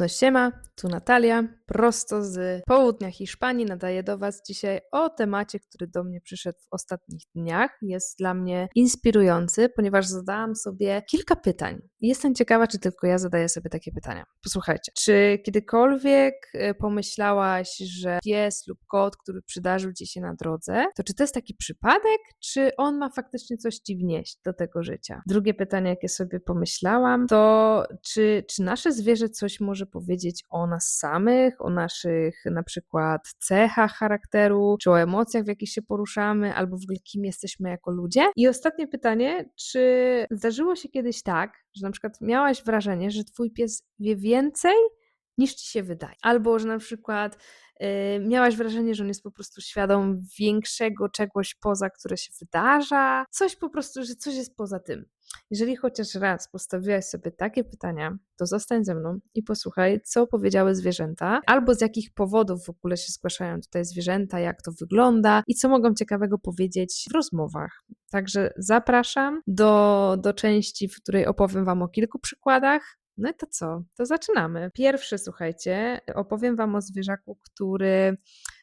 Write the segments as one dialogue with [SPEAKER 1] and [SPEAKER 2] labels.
[SPEAKER 1] No siema, tu Natalia, prosto z południa Hiszpanii. Nadaję do Was dzisiaj o temacie, który do mnie przyszedł w ostatnich dniach. Jest dla mnie inspirujący, ponieważ zadałam sobie kilka pytań. Jestem ciekawa, czy tylko ja zadaję sobie takie pytania. Posłuchajcie, czy kiedykolwiek e, pomyślałaś, że pies lub kot, który przydarzył Ci się na drodze, to czy to jest taki przypadek, czy on ma faktycznie coś Ci wnieść do tego życia? Drugie pytanie, jakie sobie pomyślałam, to czy, czy nasze zwierzę coś może powiedzieć o nas samych, o naszych na przykład cechach charakteru, czy o emocjach, w jakich się poruszamy, albo w ogóle kim jesteśmy jako ludzie. I ostatnie pytanie, czy zdarzyło się kiedyś tak, że na przykład miałaś wrażenie, że twój pies wie więcej niż ci się wydaje. Albo, że na przykład y, miałaś wrażenie, że on jest po prostu świadom większego czegoś poza, które się wydarza. Coś po prostu, że coś jest poza tym. Jeżeli chociaż raz postawiłaś sobie takie pytania, to zostań ze mną i posłuchaj, co powiedziały zwierzęta, albo z jakich powodów w ogóle się zgłaszają tutaj zwierzęta, jak to wygląda i co mogą ciekawego powiedzieć w rozmowach. Także zapraszam do, do części, w której opowiem Wam o kilku przykładach, no i to co? To zaczynamy. Pierwszy, słuchajcie, opowiem Wam o zwierzaku, który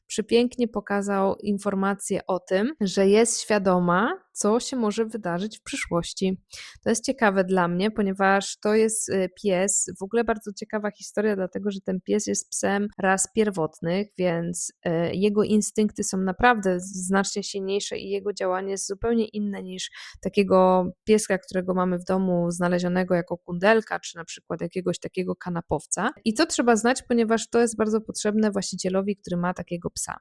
[SPEAKER 1] przepięknie pokazał informację o tym, że jest świadoma, co się może wydarzyć w przyszłości. To jest ciekawe dla mnie, ponieważ to jest y, pies, w ogóle bardzo ciekawa historia, dlatego że ten pies jest psem ras pierwotnych, więc y, jego instynkty są naprawdę znacznie silniejsze i jego działanie jest zupełnie inne niż takiego pieska, którego mamy w domu znalezionego jako kundelka, czy na przykład jakiegoś takiego kanapowca. I to trzeba znać, ponieważ to jest bardzo potrzebne właścicielowi, który ma takiego psa.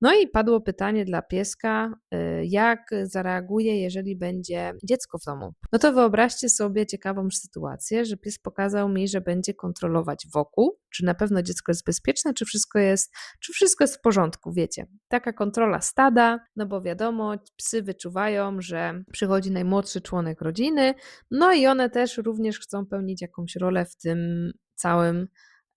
[SPEAKER 1] No i padło pytanie dla pieska, y, jak zareaguje, jeżeli będzie dziecko w domu. No to wyobraźcie sobie ciekawą sytuację, że pies pokazał mi, że będzie kontrolować wokół, czy na pewno dziecko jest bezpieczne, czy wszystko jest, czy wszystko jest w porządku, wiecie. Taka kontrola stada, no bo wiadomo, psy wyczuwają, że przychodzi najmłodszy członek rodziny, no i one też również chcą pełnić jakąś rolę w tym całym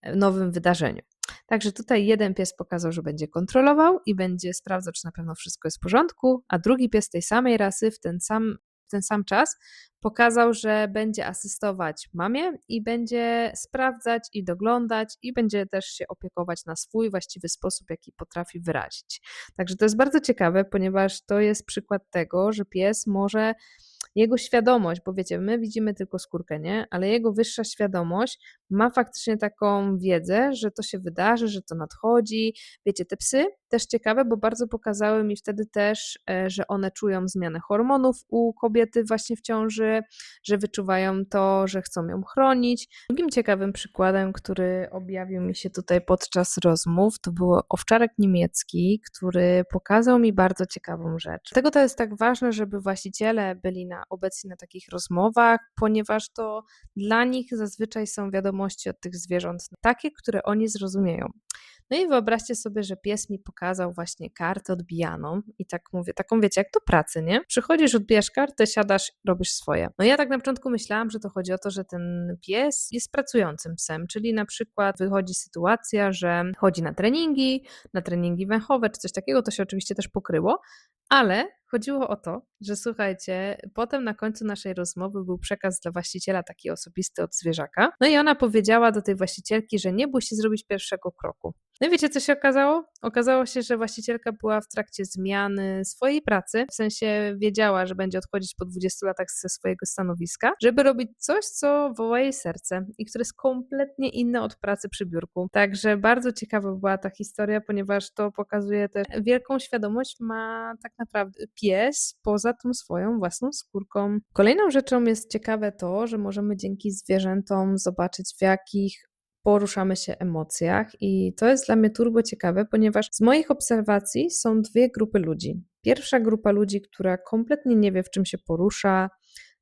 [SPEAKER 1] e, nowym wydarzeniu. Także tutaj jeden pies pokazał, że będzie kontrolował i będzie sprawdzał, czy na pewno wszystko jest w porządku, a drugi pies tej samej rasy w ten sam, w ten sam czas pokazał, że będzie asystować mamie i będzie sprawdzać i doglądać i będzie też się opiekować na swój właściwy sposób, jaki potrafi wyrazić. Także to jest bardzo ciekawe, ponieważ to jest przykład tego, że pies może jego świadomość, bo wiecie, my widzimy tylko skórkę, nie? Ale jego wyższa świadomość ma faktycznie taką wiedzę, że to się wydarzy, że to nadchodzi. Wiecie, te psy też ciekawe, bo bardzo pokazały mi wtedy też, e, że one czują zmianę hormonów u kobiety właśnie w ciąży, że wyczuwają to, że chcą ją chronić. Drugim ciekawym przykładem, który objawił mi się tutaj podczas rozmów, to był owczarek niemiecki, który pokazał mi bardzo ciekawą rzecz. Dlatego to jest tak ważne, żeby właściciele byli na, obecni na takich rozmowach, ponieważ to dla nich zazwyczaj są wiadomości od tych zwierząt takie, które oni zrozumieją. No i wyobraźcie sobie, że pies mi pokazał właśnie kartę odbijaną i tak mówię, taką wiecie, jak do pracy, nie? Przychodzisz, odbijasz kartę, siadasz, robisz swoje. No ja tak na początku myślałam, że to chodzi o to, że ten pies jest pracującym psem, czyli na przykład wychodzi sytuacja, że chodzi na treningi, na treningi węchowe czy coś takiego, to się oczywiście też pokryło, ale chodziło o to, że słuchajcie, potem na końcu naszej rozmowy był przekaz dla właściciela taki osobisty od zwierzaka. No i ona powiedziała do tej właścicielki, że nie się zrobić pierwszego kroku. No i wiecie, co się okazało? Okazało się, że właścicielka była w trakcie zmiany swojej pracy, w sensie wiedziała, że będzie odchodzić po 20 latach ze swojego stanowiska, żeby robić coś, co woła jej serce i które jest kompletnie inne od pracy przy biurku. Także bardzo ciekawa była ta historia, ponieważ to pokazuje też wielką świadomość ma tak naprawdę pies poza tą swoją własną skórką. Kolejną rzeczą jest ciekawe to, że możemy dzięki zwierzętom zobaczyć w jakich poruszamy się emocjach i to jest dla mnie turbo ciekawe, ponieważ z moich obserwacji są dwie grupy ludzi. Pierwsza grupa ludzi, która kompletnie nie wie, w czym się porusza,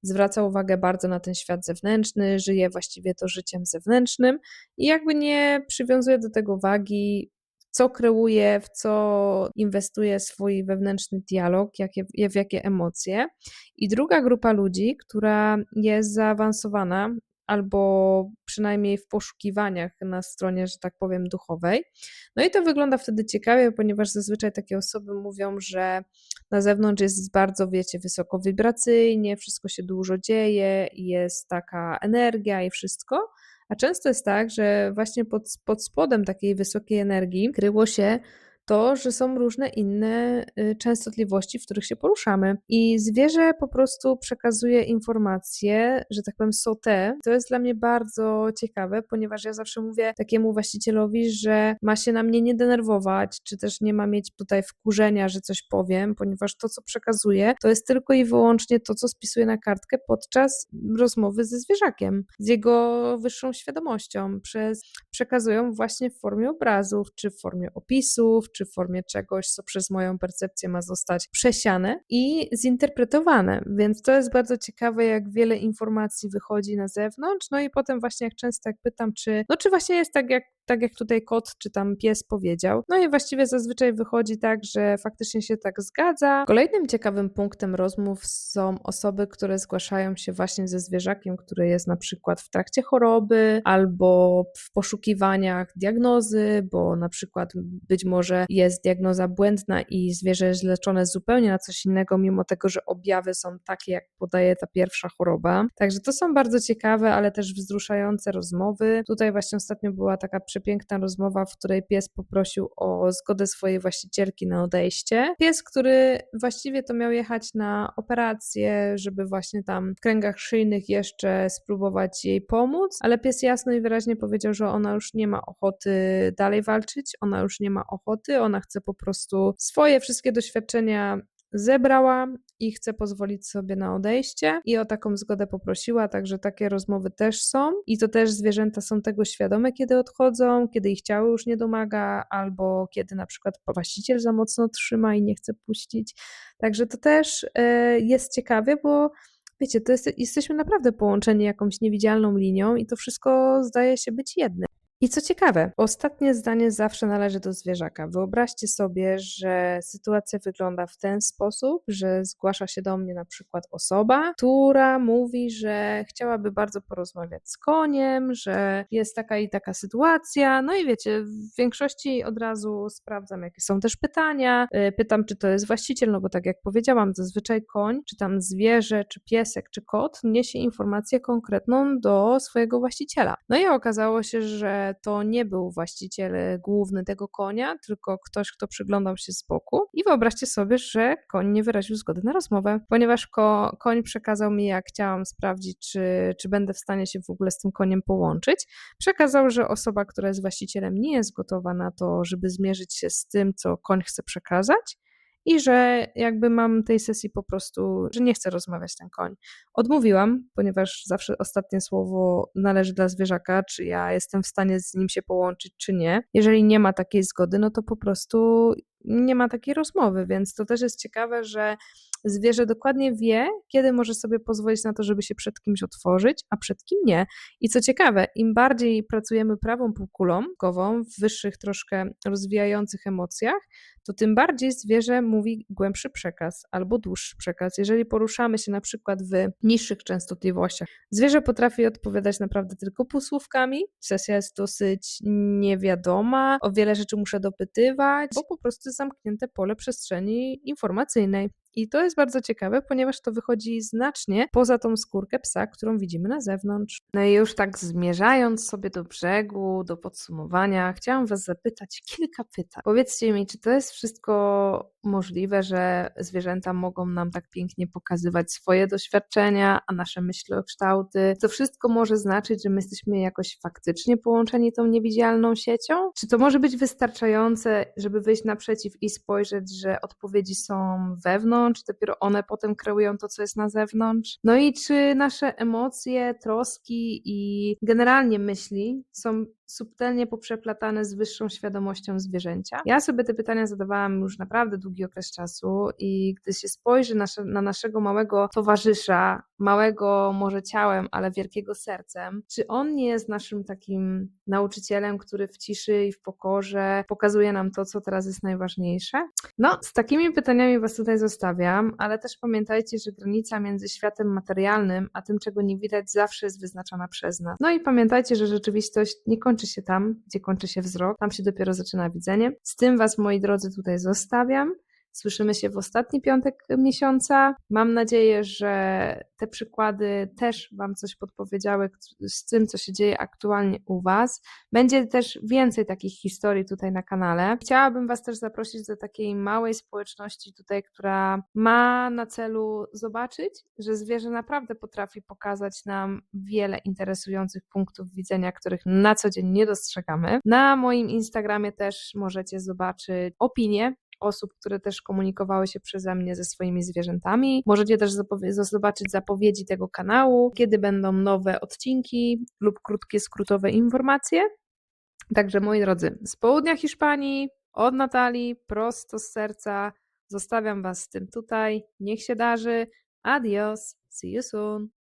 [SPEAKER 1] zwraca uwagę bardzo na ten świat zewnętrzny, żyje właściwie to życiem zewnętrznym i jakby nie przywiązuje do tego wagi, co kreuje, w co inwestuje swój wewnętrzny dialog, jakie, w jakie emocje. I druga grupa ludzi, która jest zaawansowana albo przynajmniej w poszukiwaniach na stronie, że tak powiem, duchowej. No i to wygląda wtedy ciekawie, ponieważ zazwyczaj takie osoby mówią, że na zewnątrz jest bardzo, wiecie, wysoko wibracyjnie, wszystko się dużo dzieje, jest taka energia i wszystko, A często jest tak, że właśnie pod, pod spodem takiej wysokiej energii kryło się to, że są różne inne y, częstotliwości, w których się poruszamy. I zwierzę po prostu przekazuje informacje, że tak powiem, są te. To jest dla mnie bardzo ciekawe, ponieważ ja zawsze mówię takiemu właścicielowi, że ma się na mnie nie denerwować, czy też nie ma mieć tutaj wkurzenia, że coś powiem, ponieważ to, co przekazuje, to jest tylko i wyłącznie to, co spisuje na kartkę podczas rozmowy ze zwierzakiem, z jego wyższą świadomością. Przez, przekazują właśnie w formie obrazów, czy w formie opisów, czy w formie czegoś, co przez moją percepcję ma zostać przesiane i zinterpretowane. Więc to jest bardzo ciekawe, jak wiele informacji wychodzi na zewnątrz. No i potem właśnie jak często jak pytam, czy, no czy właśnie jest tak jak tak jak tutaj kot czy tam pies powiedział. No i właściwie zazwyczaj wychodzi tak, że faktycznie się tak zgadza. Kolejnym ciekawym punktem rozmów są osoby, które zgłaszają się właśnie ze zwierzakiem, który jest na przykład w trakcie choroby albo w poszukiwaniach diagnozy, bo na przykład być może jest diagnoza błędna i zwierzę jest leczone zupełnie na coś innego, mimo tego, że objawy są takie, jak podaje ta pierwsza choroba. Także to są bardzo ciekawe, ale też wzruszające rozmowy. Tutaj właśnie ostatnio była taka przepiękna rozmowa, w której pies poprosił o zgodę swojej właścicielki na odejście. Pies, który właściwie to miał jechać na operację, żeby właśnie tam w kręgach szyjnych jeszcze spróbować jej pomóc, ale pies jasno i wyraźnie powiedział, że ona już nie ma ochoty dalej walczyć, ona już nie ma ochoty, ona chce po prostu swoje wszystkie doświadczenia zebrała i chce pozwolić sobie na odejście i o taką zgodę poprosiła, także takie rozmowy też są i to też zwierzęta są tego świadome, kiedy odchodzą, kiedy ich ciało już nie domaga albo kiedy na przykład właściciel za mocno trzyma i nie chce puścić. Także to też e, jest ciekawe, bo wiecie, to jest, jesteśmy naprawdę połączeni jakąś niewidzialną linią i to wszystko zdaje się być jednym. I co ciekawe, ostatnie zdanie zawsze należy do zwierzaka. Wyobraźcie sobie, że sytuacja wygląda w ten sposób, że zgłasza się do mnie na przykład osoba, która mówi, że chciałaby bardzo porozmawiać z koniem, że jest taka i taka sytuacja. No i wiecie, w większości od razu sprawdzam, jakie są też pytania. Y, pytam, czy to jest właściciel, no bo tak jak powiedziałam, zazwyczaj koń, czy tam zwierzę, czy piesek, czy kot niesie informację konkretną do swojego właściciela. No i okazało się, że to nie był właściciel e, główny tego konia, tylko ktoś, kto przyglądał się z boku. I wyobraźcie sobie, że koń nie wyraził zgody na rozmowę, ponieważ ko koń przekazał mi, jak chciałam sprawdzić, czy, czy będę w stanie się w ogóle z tym koniem połączyć. Przekazał, że osoba, która jest właścicielem, nie jest gotowa na to, żeby zmierzyć się z tym, co koń chce przekazać i że jakby mam tej sesji po prostu, że nie chcę rozmawiać ten koń. Odmówiłam, ponieważ zawsze ostatnie słowo należy dla zwierzaka, czy ja jestem w stanie z nim się połączyć, czy nie. Jeżeli nie ma takiej zgody, no to po prostu nie ma takiej rozmowy, więc to też jest ciekawe, że zwierzę dokładnie wie, kiedy może sobie pozwolić na to, żeby się przed kimś otworzyć, a przed kim nie. I co ciekawe, im bardziej pracujemy prawą półkulą głową w wyższych, troszkę rozwijających emocjach, to tym bardziej zwierzę mówi głębszy przekaz albo dłuższy przekaz. Jeżeli poruszamy się na przykład w niższych częstotliwościach, zwierzę potrafi odpowiadać naprawdę tylko półsłówkami. Sesja jest dosyć niewiadoma, o wiele rzeczy muszę dopytywać, bo po prostu zamknięte pole przestrzeni informacyjnej. I to jest bardzo ciekawe, ponieważ to wychodzi znacznie poza tą skórkę psa, którą widzimy na zewnątrz. No i już tak zmierzając sobie do brzegu, do podsumowania, chciałam Was zapytać kilka pytań. Powiedzcie mi, czy to jest wszystko możliwe, że zwierzęta mogą nam tak pięknie pokazywać swoje doświadczenia, a nasze myślokształty? To wszystko może znaczyć, że my jesteśmy jakoś faktycznie połączeni tą niewidzialną siecią? Czy to może być wystarczające, żeby wyjść naprzeciw i spojrzeć, że odpowiedzi są wewnątrz, dopiero one potem kreują to, co jest na zewnątrz? No i czy nasze emocje, troski i generalnie myśli są subtelnie poprzeplatane z wyższą świadomością zwierzęcia? Ja sobie te pytania zadawałam już naprawdę długi okres czasu i gdy się spojrzy nasze, na naszego małego towarzysza, małego może ciałem, ale wielkiego sercem, czy on nie jest naszym takim nauczycielem, który w ciszy i w pokorze pokazuje nam to, co teraz jest najważniejsze? No, z takimi pytaniami Was tutaj zostawiam, ale też pamiętajcie, że granica między światem materialnym, a tym, czego nie widać, zawsze jest wyznaczona przez nas. No i pamiętajcie, że rzeczywistość nie kończy się tam, gdzie kończy się wzrok, tam się dopiero zaczyna widzenie. Z tym Was, moi drodzy, tutaj zostawiam. Słyszymy się w ostatni piątek miesiąca. Mam nadzieję, że te przykłady też Wam coś podpowiedziały z tym, co się dzieje aktualnie u Was. Będzie też więcej takich historii tutaj na kanale. Chciałabym Was też zaprosić do takiej małej społeczności tutaj, która ma na celu zobaczyć, że zwierzę naprawdę potrafi pokazać nam wiele interesujących punktów widzenia, których na co dzień nie dostrzegamy. Na moim Instagramie też możecie zobaczyć opinie osób, które też komunikowały się przeze mnie ze swoimi zwierzętami. Możecie też zobaczyć zapowiedzi tego kanału, kiedy będą nowe odcinki lub krótkie, skrótowe informacje. Także moi drodzy, z południa Hiszpanii, od Natalii, prosto z serca, zostawiam Was z tym tutaj. Niech się darzy. Adios. See you soon.